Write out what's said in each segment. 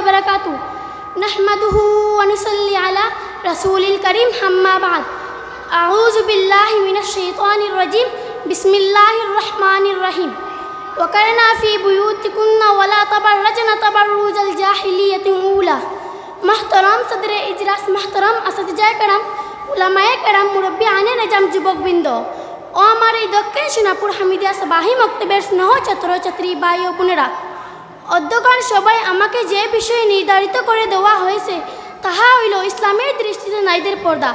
وبركاته نحمده ونصلي على رسول الكريم أما بعد أعوذ بالله من الشيطان الرجيم بسم الله الرحمن الرحيم وكرنا في بيوتكن ولا تبرجن تبرج الجاهلية الأولى محترم صدر إجلاس محترم أساتذة کرام উলামায়ে কেরাম মুরব্বী আনে নাজাম যুবকবৃন্দ ও আমার এই দক্ষিণ সোনাপুর হামিদিয়া সাবাহি মক্তবের স্নেহ ছাত্রছাত্রী ভাই ও বোনেরা অধ্যক্ষণ সবাই আমাকে যে বিষয়ে নির্ধারিত করে দেওয়া হয়েছে তাহা হইল ইসলামের দৃষ্টিতে নারীদের পর্দা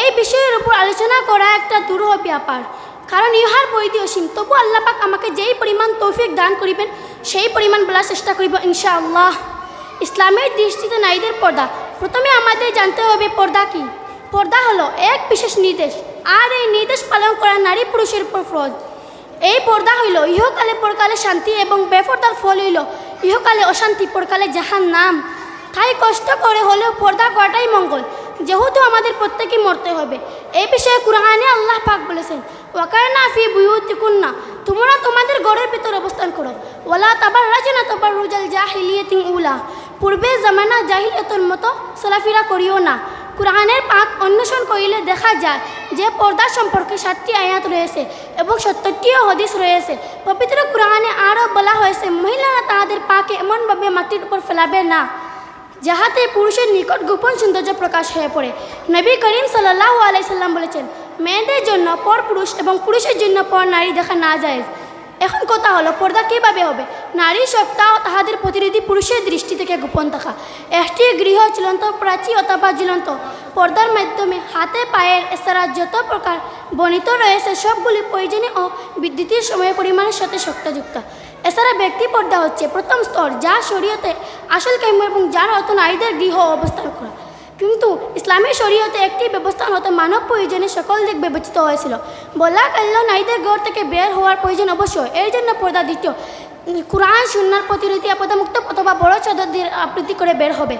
এই বিষয়ের উপর আলোচনা করা একটা দুরূহ ব্যাপার কারণ ইহার বৈধি অসীম। তবু আল্লাপাক আমাকে যেই পরিমাণ তৌফিক দান করিবেন সেই পরিমাণ বলার চেষ্টা করিব ইনশাআল্লাহ। ইসলামের দৃষ্টিতে নারীদের পর্দা প্রথমে আমাদের জানতে হবে পর্দা কি। পর্দা হলো এক বিশেষ নির্দেশ আর এই নির্দেশ পালন করা নারী পুরুষের উপর ফরজ। এই পর্দা হইল, ইহকালে পরকালে শান্তি এবং বেপর্দার ফল হইল, ইহকালে অশান্তি, পরকালে যাহার নাম। তাই কষ্ট করে হলেও পর্দা করাটাই মঙ্গল, যেহেতু আমাদের প্রত্যেকেই মরতে হবে। এই বিষয়ে কুরআনে আল্লাহ পাক বলেছেন ওয়াকারনা ফি বুয়ুতিকুন্না তোমরা তোমাদের ঘরের ভিতর অবস্থান করো। ওয়ালা তাবার রাজনা তাবার রুজাল জাহিলিয়াতিন উলা পূর্বে জামানা জাহিলিয়াতের মতো চলাফেরা করিও না। কোরআনের পাক অন্বেষণ করিলে দেখা যায় যে পর্দা সম্পর্কে সাতটি আয়াত রয়েছে এবং সত্তরটিও হদিস রয়েছে পবিত্র কোরআনে আরও বলা হয়েছে মহিলারা তাহাদের পাকে এমনভাবে মাটির উপর ফেলাবে না, যাহাতে পুরুষের নিকট গোপন সৌন্দর্য প্রকাশ হয়ে পড়ে নবী করিম সাল্লাহ আলাইসাল্লাম বলেছেন, মেয়েদের জন্য পর পুরুষ এবং পুরুষের জন্য পর নারী দেখা না যায় এখন কথা হলো, পর্দা কীভাবে হবে? নারী সপ্তাহ তাহাদের প্রতিনিধি পুরুষের দৃষ্টি থেকে গোপন থাকা। একটি গৃহ ঝুলন্ত, প্রাচী অথবা ঝুলন্ত। পর্দার মাধ্যমে হাতে, পায়ের এছাড়া যত প্রকার বর্ণিত রয়েছে, সবগুলি প্রয়োজনীয় ও বিদ্যুতের সময় পরিমাণের সাথে শক্তযুক্ত এছাড়া ব্যক্তি পর্দা হচ্ছে প্রথম স্তর, যা শরীয়তে আসল কাম্য এবং যার অর্থ নারীদের গৃহ অবস্থান করা। কিন্তু ইসলামের শরীয়তে একটি ব্যবস্থা মতো মানব প্রয়োজনে সকল দিক বিবেচিত হয়েছিল বলা গেল নারীদের ঘর থেকে বের হওয়ার প্রয়োজন অবশ্যই এর জন্য পর্দা দ্বিতীয়। কোরআন সুন্নার প্রতিরোধী আপদামুক্ত অথবা বড় চাদরদের আবৃত্তি করে বের হবে।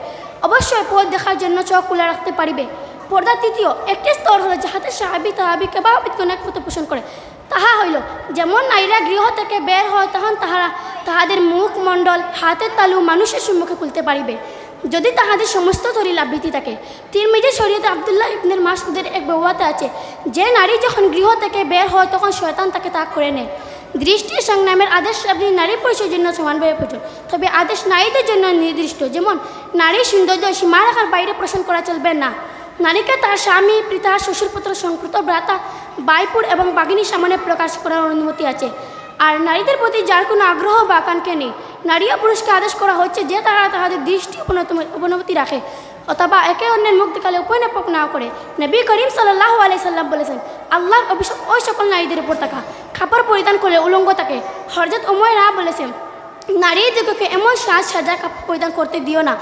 অবশ্যই পথ দেখার জন্য চোখ খুলে রাখতে পারিবে পর্দা তৃতীয়। একটি স্তর হলো যাহাতে সাহাবি, তাহাবি বা অনেক পোষণ করে তাহা হইল, যেমন নারীরা গৃহ থেকে বের হয় তখন তাহারা তাহাদের মুখ, মণ্ডল, হাতের তালু মানুষের সম্মুখে খুলতে পারিবে যদি তাহাদের সমস্ত শরীর আবৃত্তি থাকে। তিরমিজে শরীয়তে আবদুল্লাহ ইবনের মাসুদের এক বউয়াতে আছে, যে নারী যখন গৃহ থেকে বের হয়, তখন শয়তান তাকে তাক করে নেয়। দৃষ্টি সংগ্রামের আদেশ আপনি নারী পুরুষের জন্য সমানভাবে প্রয়োজন তবে আদেশ নারীদের জন্য নির্দিষ্ট। যেমন নারীর সৌন্দর্য সীমারেখার বাইরে পোষণ করা চলবে না। নারীকে তার স্বামী, পিতা, শ্বশুরপুত্র সংকৃত ভ্রাতা বাইপুর এবং বাগিনীর সামনে প্রকাশ করার অনুমতি আছে। আর নারীদের প্রতি যার কোনো আগ্রহ বা আকাঙ্ক্ষা নেই নারী ও পুরুষকে আদেশ করা হচ্ছে যে তারা তাহাদের দৃষ্টি উপনতি রাখে, অথবা একে অন্যের মুক্তিকালে উপন্যাপক না করে। নবী করিম সাল্লাহ আলাইসাল্লাম বলেছেন, আল্লাহর অভিশাপ ওই সকল নারীদের উপর থাকা খাপড় পরিধান করলে উলঙ্গ থাকে। হরজত উময় রা বলেছেন নারীদের এমন সাজ সাজা কাপড় পরিধান করতে দিও না।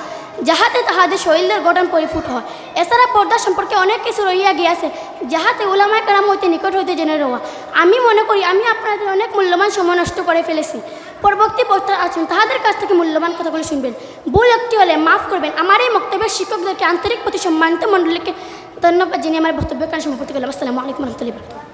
যাহাতে তাহাদের শরীরের গঠন পরিফুট হয়। এছাড়া পর্দা সম্পর্কে অনেক কিছু রইয়া গিয়াছে, যাহাতে ওলামায় কারাম হইতে নিকট হইতে জেনে রওয়া আমি মনে করি আমি আপনাদের অনেক মূল্যবান সময় নষ্ট করে ফেলেছি। পরবর্তী বক্তা আছেন, তাহাদের কাছ থেকে মূল্যবান কথাগুলো শুনবেন। ভুল একটি হলে মাফ করবেন। আমার এই বক্তব্যের শিক্ষকদেরকে আন্তরিক প্রতি সম্মানিত মণ্ডলীকে ধন্যবাদ জেনে আমার বক্তব্য কারণ সম্পর্কে আসসালামু আলাইকুম রহমতুল্লাহ